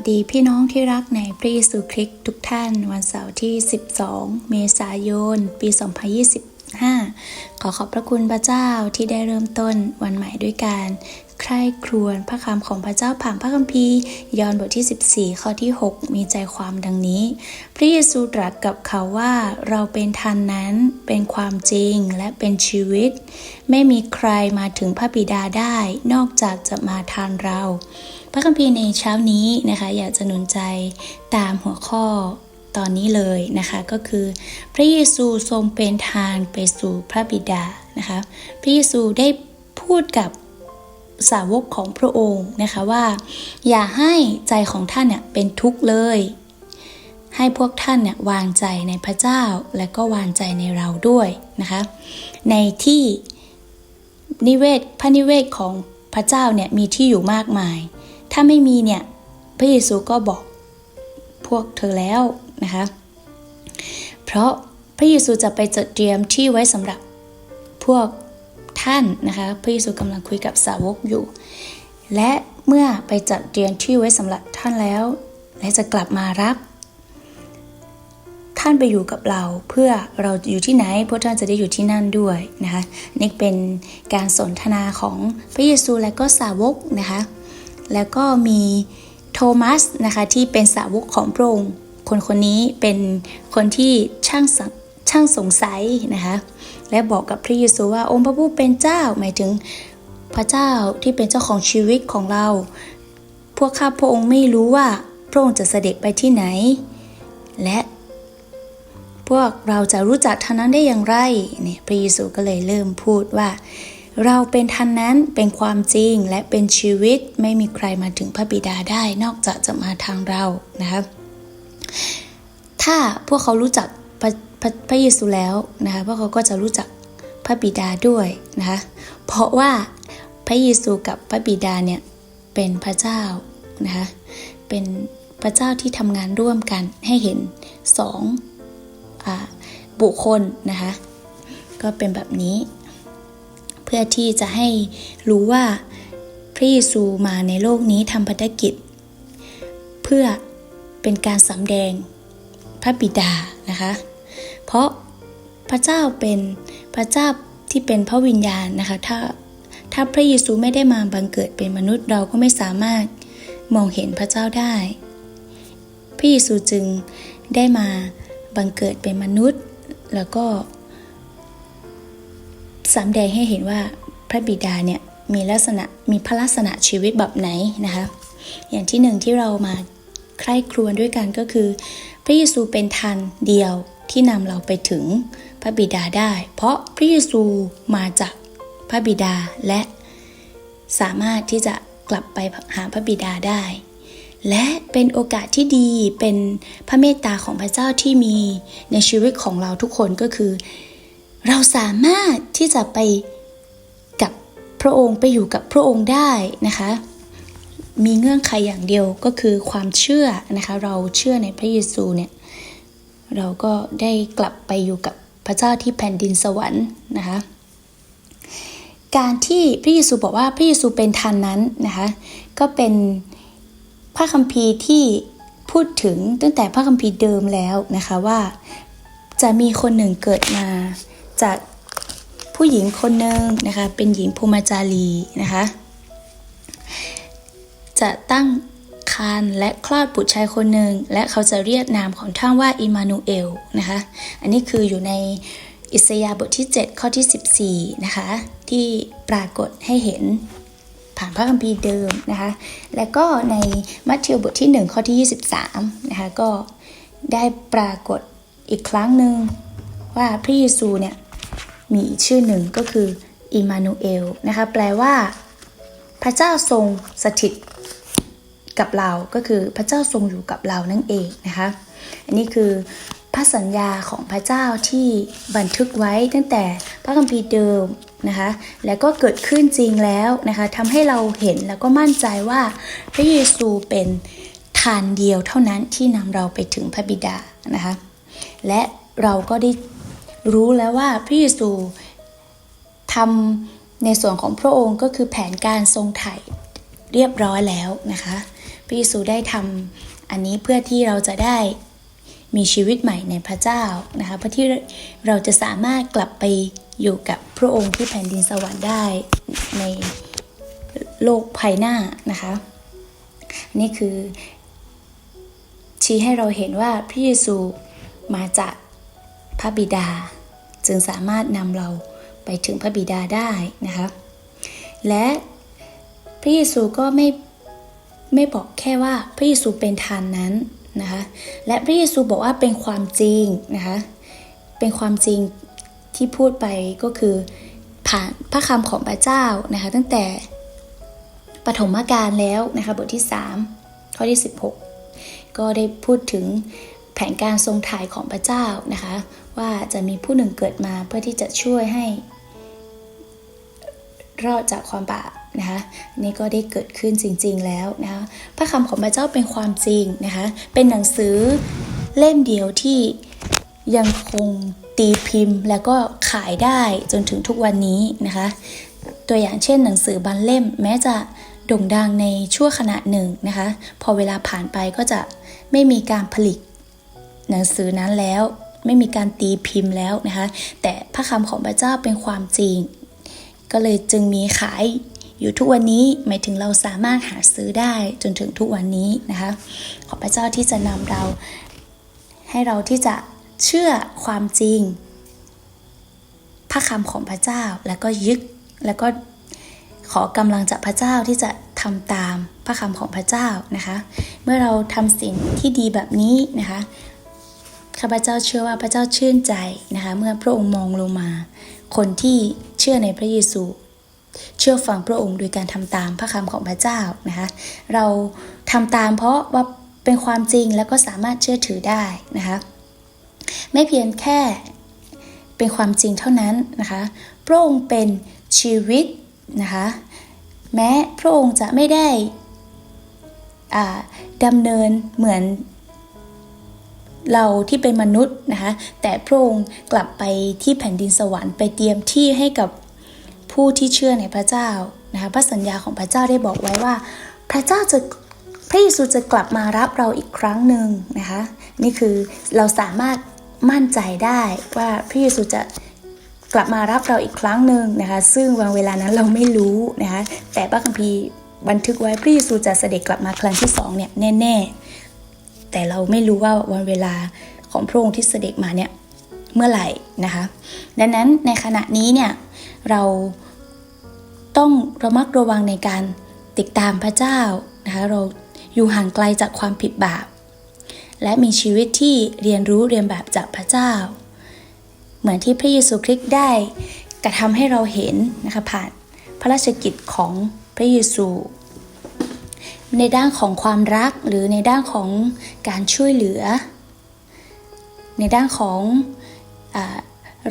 สวัสดีพี่น้องที่รักในพระเยซูคริสต์ทุกท่าน วันเสาร์ที่ 12 เมษายน ปี 2025 ขอขอบพระคุณพระเจ้าที่ได้เริ่มต้นวันใหม่ด้วยการใคร่ครวญพระคำของพระเจ้าผ่านพระคัมภีร์ยอห์นบทที่ 14 ข้อที่ 6 มีใจความดังนี้ พระเยซูตรัสกับเขาว่าเราเป็นทันนั้นเป็นความจริงและเป็นชีวิต ไม่มีใครมาถึงพระบิดาได้ นอกจากจะมาทานเรา พระคัมภีร์ในเช้านี้นะคะ อยากจะหนุนใจตามหัวข้อตอนนี้เลยนะคะก็คือ พระเยซูทรงเป็นทางไปสู่พระบิดานะคะ พระเยซูได้พูดกับสาวกของพระองค์นะคะว่า อย่าให้ใจของท่านเนี่ยเป็นทุกข์เลย ให้พวกท่านเนี่ยวางใจในพระเจ้าและก็วางใจในเราด้วยนะคะ ในที่นิเวศพระนิเวศของพระเจ้าเนี่ยมีที่อยู่มากมาย ถ้าไม่มีเนี่ยพระเยซูก็บอกพวกเธอแล้วนะคะ เพราะพระเยซูจะไปจัดเตรียมที่ไว้สำหรับพวกท่านนะคะ พระเยซูกำลังคุยกับสาวกอยู่ และเมื่อไปจัดเตรียมที่ไว้สำหรับท่านแล้ว และจะกลับมารับ ท่านไปอยู่กับเราเพื่อเราอยู่ที่ไหนพวกท่านจะได้อยู่ที่นั่นด้วยนะคะนี่เป็นการสนทนาของพระเยซูและก็สาวกนะคะ แล้วก็มีโทมัสนะคะที่เป็นสาวกของพระองค์คนคนนี้เป็นคนที่ช่างสังช่างสงสัยนะคะและบอกกับพระเยซูว่าองค์พระผู้เป็นเจ้าหมายถึงพระเจ้าที่เป็นเจ้าของชีวิตของเรา พวกข้าพระองค์ไม่รู้ว่าพระองค์จะเสด็จไปที่ไหน และพวกเราจะรู้จักท่านนั้นได้อย่างไรเนี่ยพระเยซูก็เลยเริ่มพูดว่า เราเป็นท่านนั้นเป็นความจริงและเป็นชีวิตไม่มีใครมาถึงพระบิดาได้นอกจากจะมาทางเรานะครับถ้าพวกเขารู้จักพระพระพระเยซูแล้วนะคะพวกเขาก็จะรู้จักพระบิดาด้วยนะคะเพราะว่าพระเยซูกับพระบิดาเนี่ยเป็นพระเจ้านะคะเป็นพระเจ้าที่ทำงานร่วมกันให้เห็นสองอบุคคลนะคะก็เป็นแบบนี้ พื่อที่จะให้รู้ว่าพระเยซูมาในโลกนี้ทำภารกิจ เพื่อเป็นการสำแดงพระบิดานะคะ เพราะพระเจ้าเป็นพระเจ้าที่เป็นพระวิญญาณนะคะ ถ้าถ้าพระเยซูไม่ได้มาบังเกิดเป็นมนุษย์เราก็ไม่สามารถมองเห็นพระเจ้าได้ พระเยซูจึงได้มาบังเกิดเป็นมนุษย์แล้วก็ สำแดงให้เห็นว่าพระบิดาเนี่ยมีลักษณะมีพระลักษณะชีวิตแบบไหนนะคะ อย่างที่หนึ่งที่เรามาใคร่ครวญด้วยกันก็คือ พระเยซูเป็นทางเดียวที่นำเราไปถึงพระบิดาได้ เพราะพระเยซูมาจากพระบิดาและสามารถที่จะกลับไปหาพระบิดาได้ และเป็นโอกาสที่ดีเป็นพระเมตตาของพระเจ้าที่มีในชีวิตของเราทุกคนก็คือ เราสามารถที่จะไปกับพระองค์ไปอยู่กับพระองค์ได้นะคะ มีเงื่อนไขอย่างเดียวก็คือความเชื่อนะคะ เราเชื่อในพระเยซูเนี่ยเราก็ได้กลับไปอยู่กับพระเจ้าที่แผ่นดินสวรรค์นะคะ การที่พระเยซูบอกว่าพระเยซูเป็นทันนั้นนะคะก็เป็นพระคัมภีร์ที่พูดถึงตั้งแต่พระคัมภีร์เดิมแล้วนะคะว่าจะมีคนหนึ่งเกิดมา จากผู้หญิงคนหนึ่งนะคะเป็นหญิงภูมิจารีนะคะจะตั้งครรภ์และคลอดบุตรชายคนหนึ่งและเขาจะเรียกนามของท่านว่าอิมานูเอลนะคะอันนี้คืออยู่ในอิสยาห์บทที่ 7 ข้อที่ 14นะคะที่ปรากฏให้เห็นผ่านพระคัมภีร์เดิมนะคะและก็ในมัทธิวบทที่ 1 ข้อที่ 23นะคะก็ได้ปรากฏอีกครั้งหนึ่งว่าพระเยซูเนี่ย มีอีกชื่อหนึ่งก็คืออิมานูเอลนะคะแปลว่า พระเจ้าทรงสถิตกับเราก็คือพระเจ้าทรงอยู่กับเรานั่นเองนะคะอันนี้คือพระสัญญาของพระเจ้าที่บันทึกไว้ตั้งแต่พระคัมภีร์เดิมนะคะ แล้วก็เกิดขึ้นจริงแล้วนะคะทำให้เราเห็นแล้วก็มั่นใจว่าพระเยซูเป็นทานเดียวเท่านั้นที่นำเราไปถึงพระบิดานะคะ และเราก็ได้ รู้แล้วว่าพระเยซูทำในส่วนของพระองค์ก็คือแผนการทรงไถ่เรียบร้อยแล้วนะคะพระเยซูได้ทำอันนี้เพื่อที่เราจะได้มีชีวิตใหม่ในพระเจ้านะคะเพื่อที่เราจะสามารถกลับไปอยู่กับพระองค์ที่แผ่นดินสวรรค์ได้ในโลกภายหน้านะคะนี่คือชี้ให้เราเห็นว่าพระเยซูมาจาก พระบิดา จึงสามารถนำเราไปถึงพระบิดาได้นะคะและพระเยซูก็ไม่ไม่บอกแค่ว่าพระเยซูเป็นทานนั้นนะคะและพระเยซูบอกว่าเป็นความจริงนะคะเป็นความจริงที่พูดไปก็คือผ่านพระคำของพระเจ้านะคะตั้งแต่ปฐมกาลแล้วนะคะบทที่ 3 ข้อที่ 16 ก็ได้พูดถึง ผนการทรงถ่ายของพระเจ้านะคะ ว่าจะมีผู้หนึ่งเกิดมาเพื่อที่จะช่วยให้รอดจากความบาปนะคะนี่ก็ได้เกิดขึ้นจริง ๆแล้วนะคะพระคำของพระเจ้าเป็นความจริงนะคะเป็นหนังสือเล่มเดียวที่ยังคงตีพิมพ์ แล้วก็ขายได้จนถึงทุกวันนี้นะคะตัวอย่างเช่นหนังสือบางเล่มแม้จะโด่งดังในชั่วขณะหนึ่งนะคะพอเวลาผ่านไปก็จะไม่มีการผลิต หนังสือนั้นแล้ว ไม่มีการตีพิมพ์แล้วนะคะ แต่พระคำของพระเจ้าเป็นความจริง ก็เลยจึงมีขายอยู่ทุกวันนี้หมายถึงเราสามารถหาซื้อได้จนถึงทุกวันนี้นะคะ ขอพระเจ้าที่จะนำเรา ให้เราที่จะเชื่อความจริง พระคำของพระเจ้าแล้วก็ยึดแล้วก็ขอกำลังจากพระเจ้าที่จะทำตามพระคำของพระเจ้านะคะ เมื่อเราทำสิ่งที่ดีแบบนี้นะคะ ข้าพเจ้าเชื่อว่าพระเจ้าชื่นใจนะคะเมื่อพระองค์มองลงมา คนที่เชื่อในพระเยซู เชื่อฟังพระองค์โดยการทำตามพระคำของพระเจ้านะคะเราทำตามเพราะว่าเป็นความจริงแล้วก็สามารถเชื่อถือได้นะคะไม่เพียงแค่เป็นความจริงเท่านั้นนะคะพระองค์เป็นชีวิตนะคะแม้พระองค์จะไม่ได้ดำเนินเหมือน เราที่เป็นมนุษย์นะคะ แต่พระองค์กลับไปที่แผ่นดินสวรรค์ไปเตรียมที่ให้กับผู้ที่เชื่อในพระเจ้านะคะพระสัญญาของพระเจ้าได้บอกไว้ว่า พระเจ้าจะพระเยซูจะกลับมารับเราอีกครั้งหนึ่งนะคะนี่คือเราสามารถมั่นใจได้ว่าพระเยซูจะกลับมารับเราอีกครั้งหนึ่งนะคะ ซึ่งวันเวลานั้นเราไม่รู้นะคะแต่พระคัมภีร์บันทึกไว้พระเยซูจะเสด็จกลับมาครั้งที่สองเนี่ยแน่ๆ แต่เราไม่รู้ว่าวันเวลาของพระองค์ที่เสด็จมาเนี่ยเมื่อไหร่นะคะ ดังนั้นในขณะนี้เนี่ยเราต้องระมัดระวังในการติดตามพระเจ้านะคะเราอยู่ห่างไกลจากความผิดบาป และมีชีวิตที่เรียนรู้เรียนแบบจากพระเจ้า เหมือนที่พระเยซูคริสต์ได้กระทำให้เราเห็นนะคะผ่านพระราชกิจของพระเยซู ในด้านของความรักหรือในด้านของการช่วยเหลือ ในด้านของอ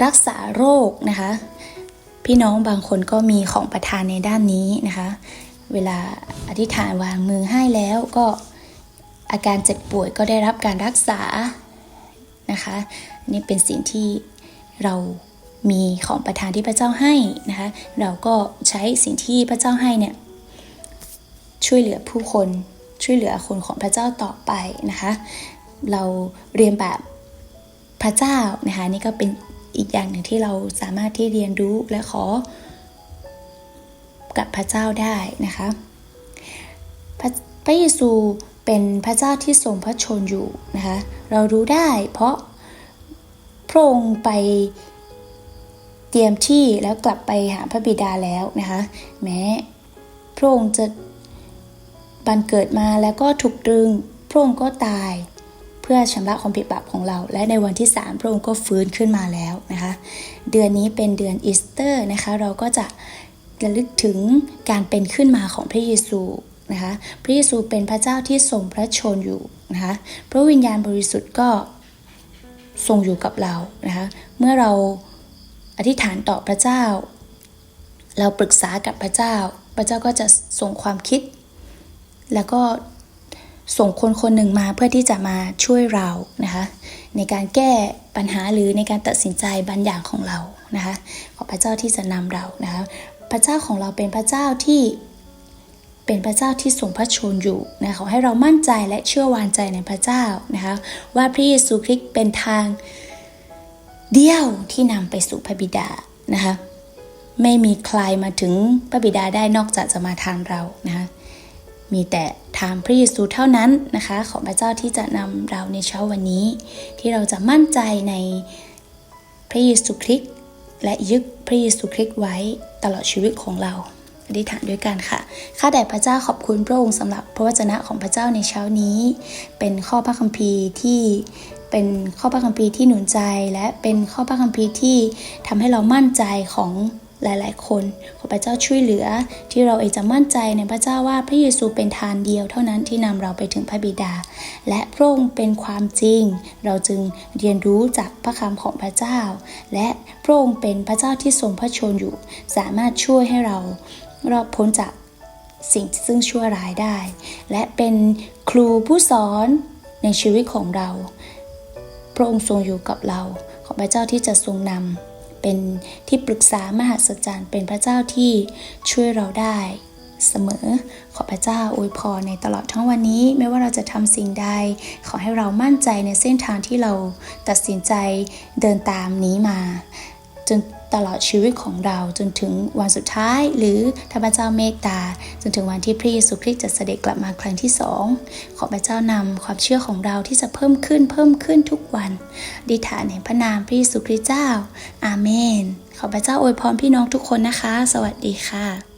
รักษาโรคนะคะ พี่น้องบางคนก็มีของประทานในด้านนี้นะคะ เวลาอธิษฐานวางมือให้แล้วก็อาการเจ็บป่วยก็ได้รับการรักษานะคะนี่เป็นสิ่งที่เรามีของประทานที่พระเจ้าให้นะคะ เราก็ใช้สิ่งที่พระเจ้าให้เนี่ย ช่วยเหลือผู้คนช่วยเหลือคนของพระเจ้าต่อไปนะคะ เราเรียนแบบพระเจ้านะคะนี่ก็เป็นอีกอย่างหนึ่งที่เราสามารถที่เรียนรู้และขอ กับพระเจ้าได้นะคะพระพระเยซูเป็นพระเจ้าที่ทรงพระชนอยู่นะคะเรารู้ได้ เพราะพระองค์ไปเตรียมที่แล้วกลับไปหาพระบิดาแล้วนะคะแม้พระองค์จะ บันเกิดมาแล้วก็ถูกตรึงพระองค์ก็ตาย เพื่อชำระความผิดบาปของเรา และในวันที่3พระองค์ก็ฟื้นขึ้นมาแล้วนะคะ เดือนนี้เป็นเดือนอีสเตอร์นะคะ เราก็จะระลึกถึงการเป็นขึ้นมาของพระเยซูนะคะพระเยซูเป็นพระเจ้าที่ทรงพระชนอยู่นะคะพระวิญญาณบริสุทธิ์ก็ทรงอยู่กับเรานะคะเมื่อเราอธิษฐานต่อพระเจ้า เราปรึกษากับพระเจ้า พระเจ้าก็จะส่งความคิด แล้วก็ส่งคนคนหนึ่งมาเพื่อที่จะมาช่วยเรานะคะในการแก้ปัญหาหรือในการตัดสินใจบางอย่างของเรานะคะขอพระเจ้าที่จะนำเรานะคะพระเจ้าของเราเป็นพระเจ้าที่เป็นพระเจ้าที่ทรงพระชนอยู่นะขอให้เรามั่นใจและเชื่อวางใจในพระเจ้านะคะว่าพระเยซูคริสต์เป็นทางเดียวที่นำไปสู่พระบิดานะคะไม่มีใครมาถึงพระบิดาได้นอกจากจะมาทางเรานะคะ มีแต่ทางพระเยซูเท่านั้นนะคะ ของพระเจ้าที่จะนำเราในเช้าวันนี้ ที่เราจะมั่นใจในพระเยซูคริสต์และยึดพระเยซูคริสต์ไว้ตลอดชีวิตของเราอธิษฐานด้วยกันค่ะ ข้าแต่พระเจ้าขอบคุณพระองค์สำหรับพระวจนะของพระเจ้าในเช้านี้ เป็นข้อพระคัมภีร์ที่เป็นข้อพระคัมภีร์ที่หนุนใจ และเป็นข้อพระคัมภีร์ที่ทำให้เรามั่นใจของ หลายๆ คน ขอพระเจ้าช่วยเหลือ ที่เราเองจะมั่นใจในพระเจ้าว่าพระเยซูเป็นทางเดียวเท่านั้นที่นำเราไปถึงพระบิดา และพระองค์เป็นความจริง เราจึงเรียนรู้จากพระคำของพระเจ้า และพระองค์เป็นพระเจ้าที่ทรงพระชนอยู่ สามารถช่วยให้เรารอดพ้นจากสิ่งซึ่งชั่วร้ายได้ และเป็นครูผู้สอนในชีวิตของเรา พระองค์ทรงอยู่กับเรา ขอพระเจ้าที่จะทรงนำ เป็นที่ปรึกษามหาศจรรย์เป็นพระเจ้าที่ช่วยเราได้เสมอ ขอพระเจ้าอวยพรในตลอดทั้งวันนี้ ไม่ว่าเราจะทำสิ่งใด ขอให้เรามั่นใจในเส้นทางที่เราตัดสินใจเดินตามนี้มา จน ตลอดชีวิตของเราจนถึงวันสุดท้าย หรือถ้าพระเจ้าเมตตา จนถึงวันที่พระเยซูคริสต์จะเสด็จกลับมาครั้งที่สองขอพระเจ้านำความเชื่อของเราที่จะเพิ่มขึ้นเพิ่มขึ้นทุกวันดิฐานในพระนามพระเยซูคริสต์เจ้า อาเมน ขอพระเจ้าอวยพรพี่น้องทุกคนนะคะ สวัสดีค่ะ